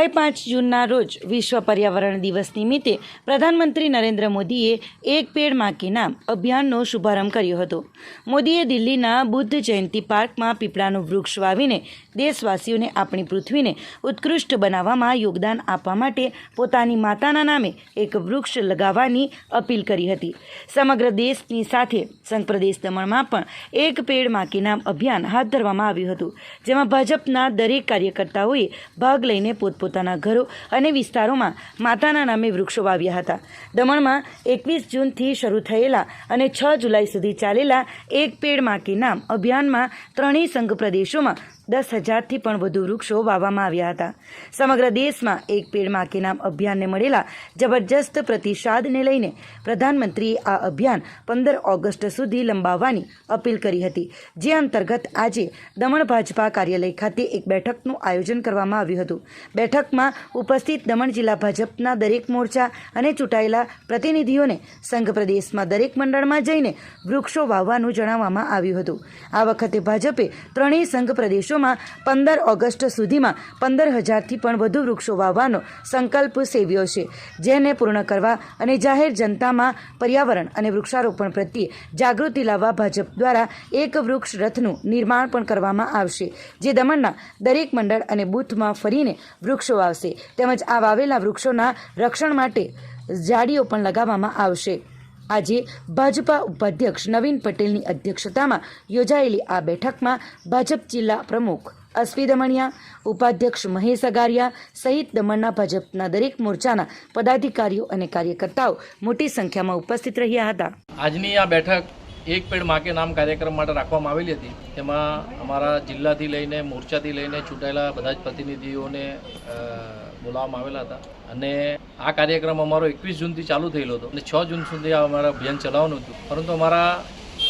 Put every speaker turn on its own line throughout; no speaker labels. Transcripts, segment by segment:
ગઈ પાંચ જૂનના રોજ વિશ્વ પર્યાવરણ દિવસ નિમિત્તે પ્રધાનમંત્રી નરેન્દ્ર મોદીએ એક પેડમાં કે નામ અભિયાનનો શુભારંભ કર્યો હતો. મોદીએ દિલ્હીના બુદ્ધ જયંતિ પાર્કમાં પીપળાનું વૃક્ષ વાવીને દેશવાસીઓને આપણી પૃથ્વીને ઉત્કૃષ્ટ બનાવવામાં યોગદાન આપવા માટે પોતાની માતાના નામે એક વૃક્ષ લગાવવાની અપીલ કરી હતી. સમગ્ર દેશની સાથે સંઘ પ્રદેશ દમણમાં પણ એક પેડ માકી નામ અભિયાન હાથ ધરવામાં આવ્યું હતું, જેમાં ભાજપના દરેક કાર્યકર્તાઓએ ભાગ લઈને પોતપોતાના ઘરો અને વિસ્તારોમાં માતાના નામે વૃક્ષો વાવ્યા હતા. દમણમાં એકવીસ જૂનથી શરૂ થયેલા અને છ જુલાઈ સુધી ચાલેલા એક પેડ માકી નામ અભિયાનમાં ત્રણેય સંઘ પ્રદેશોમાં દસ હજારથી પણ વધુ વૃક્ષો વાવવામાં આવ્યા હતા. સમગ્ર દેશમાં એક પેડમાં નામ અભિયાનને મળેલા જબરજસ્ત પ્રતિસાદને લઈને પ્રધાનમંત્રીએ આ અભિયાન પંદર ઓગસ્ટ સુધી લંબાવવાની અપીલ કરી હતી. જે અંતર્ગત આજે દમણ ભાજપા કાર્યાલય ખાતે એક બેઠકનું આયોજન કરવામાં આવ્યું હતું. બેઠકમાં ઉપસ્થિત દમણ જિલ્લા ભાજપના દરેક મોરચા અને ચૂંટાયેલા પ્રતિનિધિઓને સંઘ પ્રદેશમાં દરેક મંડળમાં જઈને વૃક્ષો વાવવાનું જણાવવામાં આવ્યું હતું. આ વખતે ભાજપે ત્રણેય સંઘ પ્રદેશોમાં પંદર ઓગસ્ટ સુધીમાં પંદર હજારથી પણ વધુ વૃક્ષો વાવવાનો સંકલ્પ સેવ્યો છે, જેને પૂર્ણ કરવા અને જાહેર જનતામાં પર્યાવરણ અને વૃક્ષારોપણ પ્રત્યે જાગૃતિ લાવવા ભાજપ દ્વારા એક વૃક્ષ રથનું નિર્માણ પણ કરવામાં આવશે, જે દમણના દરેક મંડળ અને બૂથમાં ફરીને વૃક્ષો વાવશે. તેમજ આ વાવેલા વૃક્ષોના રક્ષણ માટે ઝાડીઓ પણ લગાવવામાં આવશે. આજે ભાજપા ઉપાધ્યક્ષ નવીન પટેલની અધ્યક્ષતામાં યોજાયેલી આ બેઠકમાં ભાજપ જિલ્લા પ્રમુખ અશ્વી દમણિયા, ઉપાધ્યક્ષ મહેશ અગારિયા સહિત દમણના ભાજપના દરેક મોરચાના પદાધિકારીઓ અને કાર્યકર્તાઓ મોટી સંખ્યામાં ઉપસ્થિત રહ્યા હતા.
આજની આ બેઠક એક પેડ માકે નામ કાર્યક્રમ માટે રાખવામાં આવેલી હતી. તેમાં અમારા જિલ્લાથી લઈને મોરચાથી લઈને ચૂંટાયેલા બધા જ પ્રતિનિધિઓને બોલાવવામાં આવેલા હતા. અને આ કાર્યક્રમ અમારો એકવીસ જૂનથી ચાલુ થયેલો હતો. અને છ જૂન સુધી આ અમારા અભિયાન ચલાવવાનું હતું. પરંતુ અમારા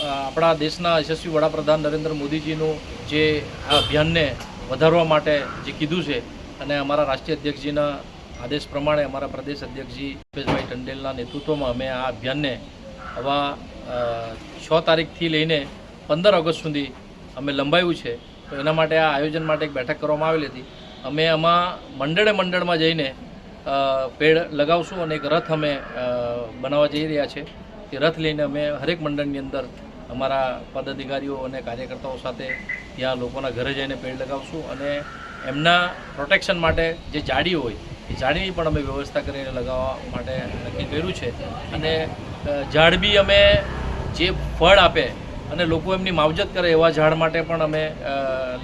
આપણા દેશના યશસ્વી વડાપ્રધાન નરેન્દ્ર મોદીજીનું જે આ અભિયાનને વધારવા માટે જે કીધું છે અને અમારા રાષ્ટ્રીય અધ્યક્ષજીના આદેશ પ્રમાણે અમારા પ્રદેશ અધ્યક્ષજી ભૂપેશભાઈ ટંડેલના નેતૃત્વમાં અમે આ અભિયાનને આવા છ તારીખથી લઈને પંદર ઓગસ્ટ સુધી અમે લંબાવ્યું છે. તો એના માટે આ આયોજન માટે એક બેઠક કરવામાં આવેલી હતી. અમે આમાં મંડળે મંડળમાં જઈને પેડ લગાવશું અને એક રથ અમે બનાવવા જઈ રહ્યા છે. એ રથ લઈને અમે હરેક મંડળની અંદર અમારા પદાધિકારીઓ અને કાર્યકર્તાઓ સાથે ત્યાં લોકોના ઘરે જઈને પેડ લગાવશું અને એમના પ્રોટેક્શન માટે જે જાડી હોય, એ જાડીની પણ અમે વ્યવસ્થા કરીને લગાવવા માટે નક્કી કર્યું છે. અને ઝાડ બી અમે જે ફળ આપે અને લોકો એમની માવજત કરે એવા ઝાડ માટે પણ અમે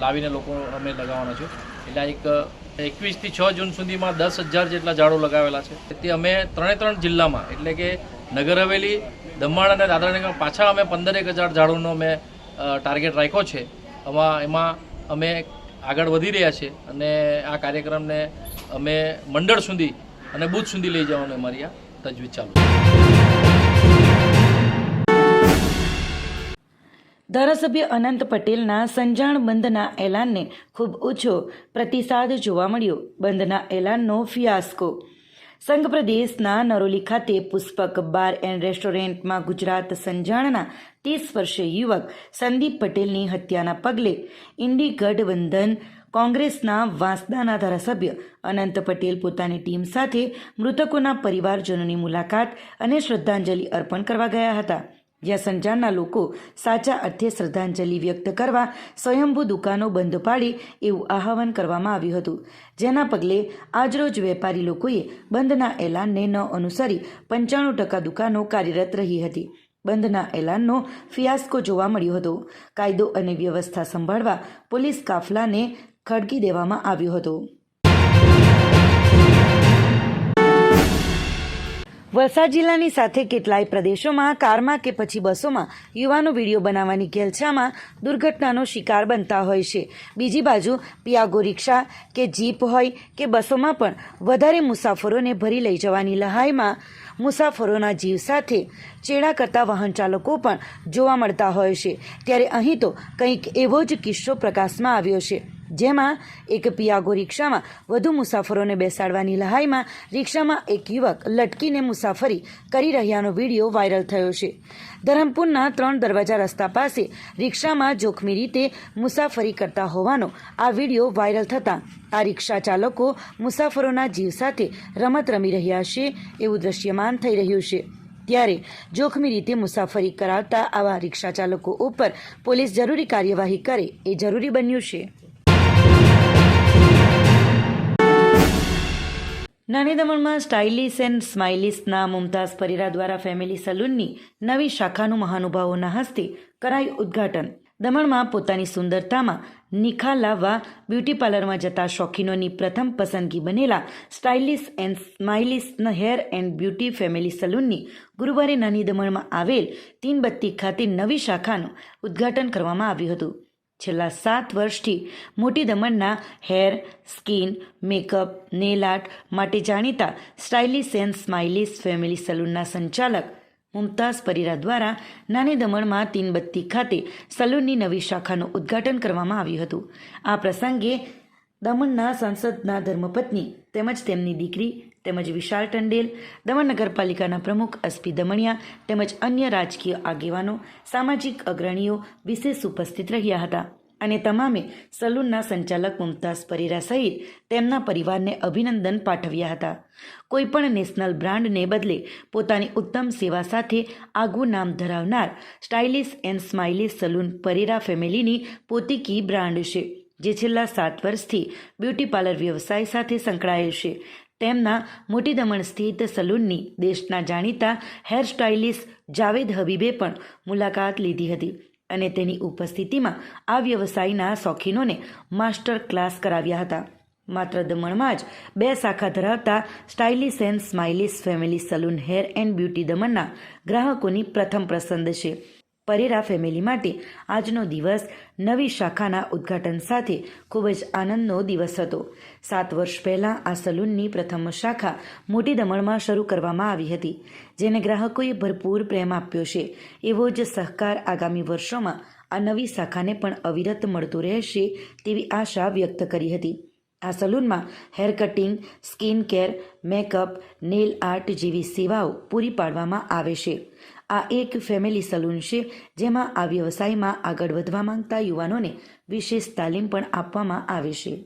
લાવીને લોકો અમે લગાવવાના છું એટલે એક એકવીસથી છ જૂન સુધીમાં દસ હજાર જેટલા ઝાડો લગાવેલા છે. તે અમે ત્રણે ત્રણ જિલ્લામાં, એટલે કે નગર હવેલી, દમણ અને દાદરાનગર પાછા અમે પંદરેક હજાર ઝાડોનો અમે ટાર્ગેટ રાખ્યો છે. એમાં એમાં અમે આગળ વધી રહ્યા છે અને આ કાર્યક્રમને અમે મંડળ સુધી અને બૂથ સુધી લઈ જવાનું અમારી આ તજવીજ ચાલુ છે.
ધારાસભ્ય અનંત પટેલના સંજાણ બંધના એલાનને ખૂબ ઓછો પ્રતિસાદ જોવા મળ્યો. બંધના એલાનનો ફિયાસ્કો. સંઘ પ્રદેશના નરોલી ખાતે પુષ્પક, બાર એન્ડ રેસ્ટોરન્ટમાં ગુજરાત સંજાણના ત્રીસ વર્ષીય યુવક સંદીપ પટેલની હત્યાના પગલે ઇન્ડી ગઠબંધન કોંગ્રેસના વાંસદાના ધારાસભ્ય અનંત પટેલ પોતાની ટીમ સાથે મૃતકોના પરિવારજનોની મુલાકાત અને શ્રદ્ધાંજલિ અર્પણ કરવા ગયા હતા. જ્યાં સંજાણના લોકો સાચા અર્થે શ્રદ્ધાંજલિ વ્યક્ત કરવા સ્વયંભૂ દુકાનો બંધ પાડી એવું આહવાન કરવામાં આવ્યું હતું. જેના પગલે આજરોજ વેપારી લોકોએ બંધના એલાનને ન અનુસરી પંચાણું ટકા દુકાનો કાર્યરત રહી હતી. બંધના એલાનનો ફિયાસ્કો જોવા મળ્યો હતો. કાયદો અને વ્યવસ્થા સંભાળવા પોલીસ કાફલાને ખડકી દેવામાં આવ્યો હતો. વલસાડ જિલ્લાની સાથે કેટલાય પ્રદેશોમાં, કારમાં કે પછી બસોમાં યુવાનો વીડિયો બનાવવાની ઘેલછામાં દુર્ઘટનાનો શિકાર બનતા હોય છે. બીજી બાજુ પિયાગો રિક્ષા કે જીપ હોય કે બસોમાં પણ વધારે મુસાફરોને ભરી લઈ જવાની લહાઈમાં મુસાફરોના જીવ સાથે ચેડા કરતા વાહન ચાલકો પણ જોવા મળતા હોય છે. ત્યારે અહીં તો કંઈક એવો જ કિસ્સો પ્રકાશમાં આવ્યો છે. જેમાં એક પિયાગો રિક્ષામાં વધુ મુસાફરોને બેસાડવાની લહાઈમાં રિક્ષામાં એક યુવક લટકીને મુસાફરી કરી રહ્યાનો વીડિયો વાયરલ થયો છે. ધરમપુરના ત્રણ દરવાજા રસ્તા પાસે રિક્ષામાં જોખમી રીતે મુસાફરી કરતા હોવાનો આ વીડિયો વાયરલ થતાં આ રિક્ષા ચાલકો મુસાફરોના જીવ સાથે રમત રમી રહ્યા છે એવું દ્રશ્યમાન થઈ રહ્યું છે. ત્યારે જોખમી રીતે મુસાફરી કરાવતા આવા રિક્ષા ચાલકો ઉપર પોલીસ જરૂરી કાર્યવાહી કરે એ જરૂરી બન્યું છે. નાની દમણમાં સ્ટાઇલિશ એન્ડ સ્માઇલિશના મુમતાઝ પરીરા દ્વારા ફેમિલી સલૂનની નવી શાખાનું મહાનુભાવોના હસ્તે કરાયું ઉદ્ઘાટન. દમણમાં પોતાની સુંદરતામાં નિખા લાવવા, બ્યુટી પાર્લરમાં જતા શોખીનોની પ્રથમ પસંદગી બનેલા stylish and smilish hair and beauty family સલૂનની ગુરુવારે નાની દમણમાં આવેલ તીનબત્તી ખાતે નવી શાખાનું ઉદ્ઘાટન કરવામાં આવ્યું હતું. છેલ્લા સાત વર્ષથી મોટી દમણના hair, skin, makeup, nail art માટે જાણીતા સ્ટાઇલિશ એન્ડ સ્માઇલિશ ફેમિલી સલૂનના સંચાલક મુમતાઝ પરીરા દ્વારા નાની દમણમાં તીનબત્તી ખાતે સલૂનની નવી શાખાનું ઉદ્ઘાટન કરવામાં આવ્યું હતું. આ પ્રસંગે દમણના સંસદના ધર્મપત્ની તેમજ તેમની દીકરી તેમજ વિશાલ ટંડેલ, દમણ નગરપાલિકાના પ્રમુખ એસપી દમણિયા તેમજ અન્ય રાજકીય આગેવાનો, સામાજિક અગ્રણીઓ વિશેષ ઉપસ્થિત રહ્યા હતા અને તમામે સલૂનના સંચાલક મુમતાઝ પરીરા સહિત તેમના પરિવારને અભિનંદન પાઠવ્યા હતા. કોઈપણ નેશનલ બ્રાન્ડને બદલે પોતાની ઉત્તમ સેવા સાથે આગવું નામ ધરાવનાર stylish and smilish salon Pereira ફેમિલીની પોતીકી બ્રાન્ડ છે, જે છેલ્લા સાત વર્ષથી બ્યુટી પાર્લર વ્યવસાય સાથે સંકળાયેલ છે. તેમના મોટી દમણ સ્થિત સલૂનની દેશના જાણીતા હેર સ્ટાઇલિસ્ટ જાવેદ હબીબે પણ મુલાકાત લીધી હતી અને તેની ઉપસ્થિતિમાં આ વ્યવસાયના શોખીનોને માસ્ટર ક્લાસ કરાવ્યા હતા. માત્ર દમણમાં જ બે શાખા ધરાવતા stylish and smilish family salon hair and beauty દમણના ગ્રાહકોની પ્રથમ પસંદ છે. પરેરા ફેમિલી માટે આજનો દિવસ નવી શાખાના ઉદ્ઘાટન સાથે ખૂબ જ આનંદનો દિવસ હતો. સાત વર્ષ પહેલાં આ સલૂનની પ્રથમ શાખા મોટી દમણમાં શરૂ કરવામાં આવી હતી, જેને ગ્રાહકોએ ભરપૂર પ્રેમ આપ્યો છે. એવો જ સહકાર આગામી વર્ષોમાં આ નવી શાખાને પણ અવિરત મળતો રહેશે તેવી આશા વ્યક્ત કરી હતી. આ સલૂનમાં hair cutting, skin care, makeup, nail art જેવી સેવાઓ પૂરી પાડવામાં આવે છે. આ એક ફેમિલી સલૂન છે, જેમાં આ વ્યવસાયમાં આગળ વધવા માંગતા યુવાનોને વિશેષ તાલીમ પણ આપવામાં આવે છે.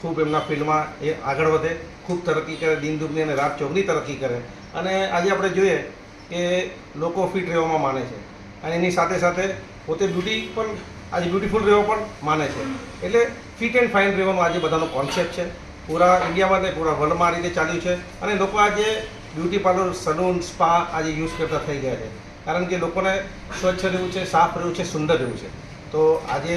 ખૂબ એમના ફિલ્ડમાં એ આગળ વધે, ખૂબ તરક્કી કરે દિન દુગની અને રાત ચોગની તરક્કી કરે. અને આજે આપણે જોઈએ કે લોકો ફિટ રહેવામાં માને છે. અને એની સાથે સાથે પોતે બ્યુટી પણ, આજે બ્યુટીફુલ રહેવા પણ માને છે. એટલે ફિટ એન્ડ ફાઇન રહેવાનો આજે બધાનો કોન્સેપ્ટ છે. પૂરા ઇન્ડિયામાં ને પૂરા વર્લ્ડમાં આ રીતે ચાલ્યું છે. અને લોકો આજે બ્યુટી પાર્લર, સલૂન, સ્પા આજે યુઝ કરતા થઈ ગયા છે. કારણ કે લોકોને સ્વચ્છ રહેવું છે, સાફ રહેવું છે, સુંદર રહેવું છે. તો આજે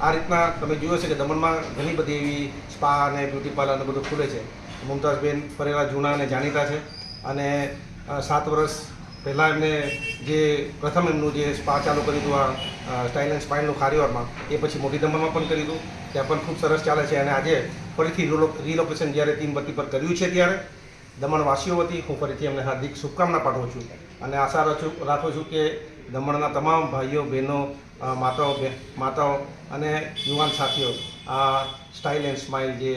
આ રીતના તમે જુઓ છે કે દમણમાં ઘણી બધી એવી સ્પા અને બ્યુટી પાર્લર બધું ખુલે છે. મુમતાઝબેન પરેલા જૂના અને જાણીતા છે. અને સાત વર્ષ પહેલાં એમને જે પ્રથમ એમનું જે સ્પા ચાલુ કર્યું હતું આ સ્ટાઇલ એન્ડ સ્પાઇનનું ખારીવારમાં એ પછી મોટી દમણમાં પણ કરી હતું. ત્યાં પણ ખૂબ સરસ ચાલે છે. અને આજે ફરીથી રીલોકેશન જ્યારે તીન બત્તી પર કર્યું છે ત્યારે દમણવાસીઓ વતી હું ફરીથી એમને હાર્દિક શુભકામના પાઠવું છું અને આશા રાખું છું કે દમણના તમામ ભાઈઓ, બહેનો માતાઓ માતાઓ અને યુવાન સાથીઓ આ સ્ટાઇલ એન્ડ સ્માઇલ જે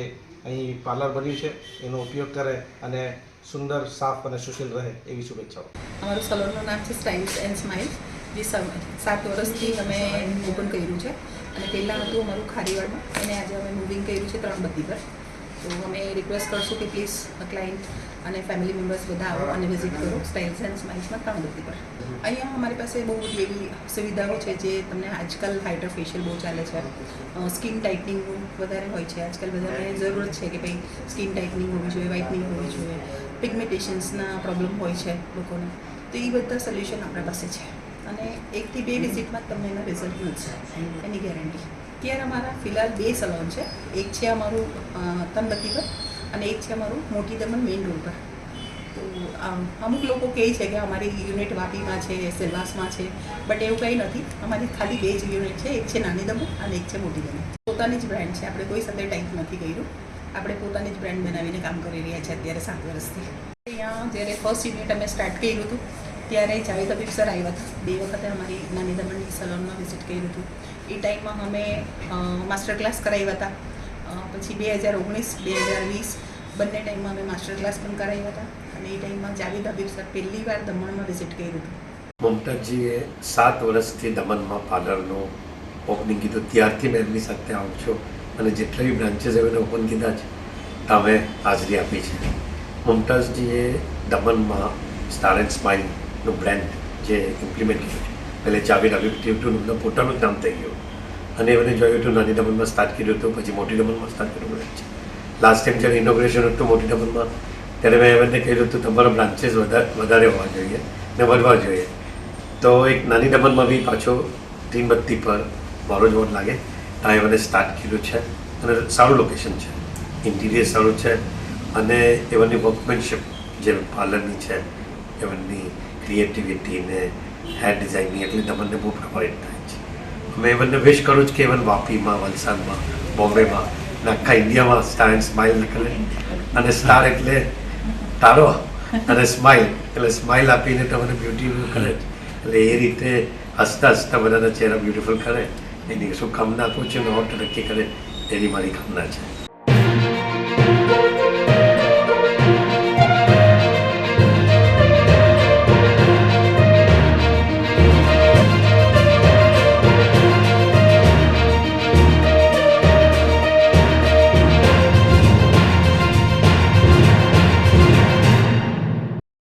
અહીં પાર્લર બન્યું છે, એનો ઉપયોગ કરે અને સુંદર, સાફ અને સુશીલ રહે એવી શુભેચ્છાઓ.
અમારું સલોનનું નામ છે સ્ટાઇલ્સ એન્ડ સ્માઇલ જે સાત વર્ષથી અમે ઓપન કર્યું છે. અને પહેલાં હતું અમારું ખારીવાડમાં. અને આજે અમે મૂવિંગ કર્યું છે ત્રણ બધી પર. તો અમે રિક્વેસ્ટ કરશું કે પ્લીઝ ક્લાયન્ટ અને ફેમિલી મેમ્બર્સ બધા આવો અને વિઝિટ કરો. સ્ટાઇલ્સ એન્ડ સ્માઇલ્સમાં ત્રણ બત્તી પર અહીંયા અમારી પાસે બહુ બધી એવી સુવિધાઓ છે જે તમને આજકાલ હાઇડ્રો ફેશિયલ બહુ ચાલે છે. સ્કિન ટાઇટનિંગ વધારે હોય છે. આજકાલ બધાને જરૂરત છે કે ભાઈ સ્કિન ટાઇટનિંગ હોવી જોઈએ વ્હાઇટનિંગ હોવી જોઈએ. પિગમેન્ટેશન્સના પ્રોબ્લેમ હોય છે લોકોને. તો એ બધા સોલ્યુશન આપણા પાસે છે. અને એકથી બે વિઝિટમાં તમને એના રિઝલ્ટ મળશે. એની ગેરંટી અત્યારે અમારા ફિલહાલ બે સલોન છે. એક છે અમારું તનબત્તી પર અને એક છે અમારું મોટી દમણ મેઇન રોડ પર. તો અમુક લોકો કહે છે કે અમારી યુનિટ વાપીમાં છે, સેલવાસમાં છે બટ એવું કંઈ નથી. અમારી ખાલી બે જ યુનિટ છે, એક છે નાની દમણ અને એક છે મોટી દમણ પોતાની જ બ્રાન્ડ છે. આપણે કોઈ સાથે ટાઈપ નથી કર્યું. આપણે પોતાની જ બ્રાન્ડ બનાવીને કામ કરી રહ્યા છીએ અત્યારે સાત વર્ષથી. અહીંયા જ્યારે ફર્સ્ટ યુનિટ અમે સ્ટાર્ટ કર્યું હતું ત્યારે જાવેદ હબીબ સર આવ્યા હતા. બે વખતે અમારી નાની દમણની સલોનમાં વિઝિટ કર્યું હતું. એ ટાઈમમાં અમે માસ્ટર ક્લાસ કરાવ્યા હતા. પછી બે હજાર ઓગણીસ, બે હજાર વીસ બંને ટાઈમમાં અમે માસ્ટર ક્લાસ પણ કરાવ્યા હતા. અને એ ટાઈમમાં જાવેદ હબીબ સર પહેલી વાર દમણમાં વિઝિટ કર્યું હતું.
મમતાજીએ સાત વર્ષથી દમણમાં પાર્લરનું ઓપનિંગ કીધું. ત્યારથી મેં એમની સાથે આવું છું. અને જેટલા બી બ્રાન્ચીસ એમને ઓપન કીધા છે તમે હાજરી આપી છે. મુમતાઝજીએ દમણમાં સ્ટાર એન્ડ સ્માઇલનું બ્રેન્ડ જે ઇમ્પ્લિમેન્ટ કર્યું છે. પહેલે ચાવી હતું એમનું પોતાનું જ નામ થઈ ગયું. અને એમને જોયું હતું, નાની દમણમાં સ્ટાર્ટ કર્યું હતું, પછી મોટી દમણમાં સ્ટાર્ટ કર્યું છે લાસ્ટ ટાઈમ જ્યારે ઇનોગ્રેશન હતું, મોટી દમણમાં ત્યારે મેં એમને કહ્યું હતું, તમારા બ્રાન્ચીસ વધારે વધારે હોવા જોઈએ ને વધવા જોઈએ. તો એક નાની દમણમાં બી પાછો તીનબત્તી પર મારો જ વોટ લાગે. ત્યાં એમને સ્ટાર્ટ કર્યું છે. અને સારું લોકેશન છે. ઇન્ટિરિયર સારું છે. અને એવાની વર્કમેનશીપ જે પાર્લરની છે, એમની ક્રિએટિવિટી ને હેર ડિઝાઇનની એટલે દમણને બહુ પ્રભાવિત થાય છે. મેં એમને વિશ કરું છું કે એવન વાપીમાં, વલસાડમાં, બોમ્બેમાં અને આખા ઇન્ડિયામાં સ્ટાર એન્ડ સ્માઇલ નીકળે અને સ્ટાર એટલે તારો અને સ્માઇલ એટલે સ્માઇલ આપીને તમને બ્યુટીફુલ કરે એટલે એ રીતે હસતા હસતા બધાના ચહેરા બ્યુટીફુલ કરે. એની શુભકામના આપું છું નવો નક્કી કરે એની મારી કામના છે.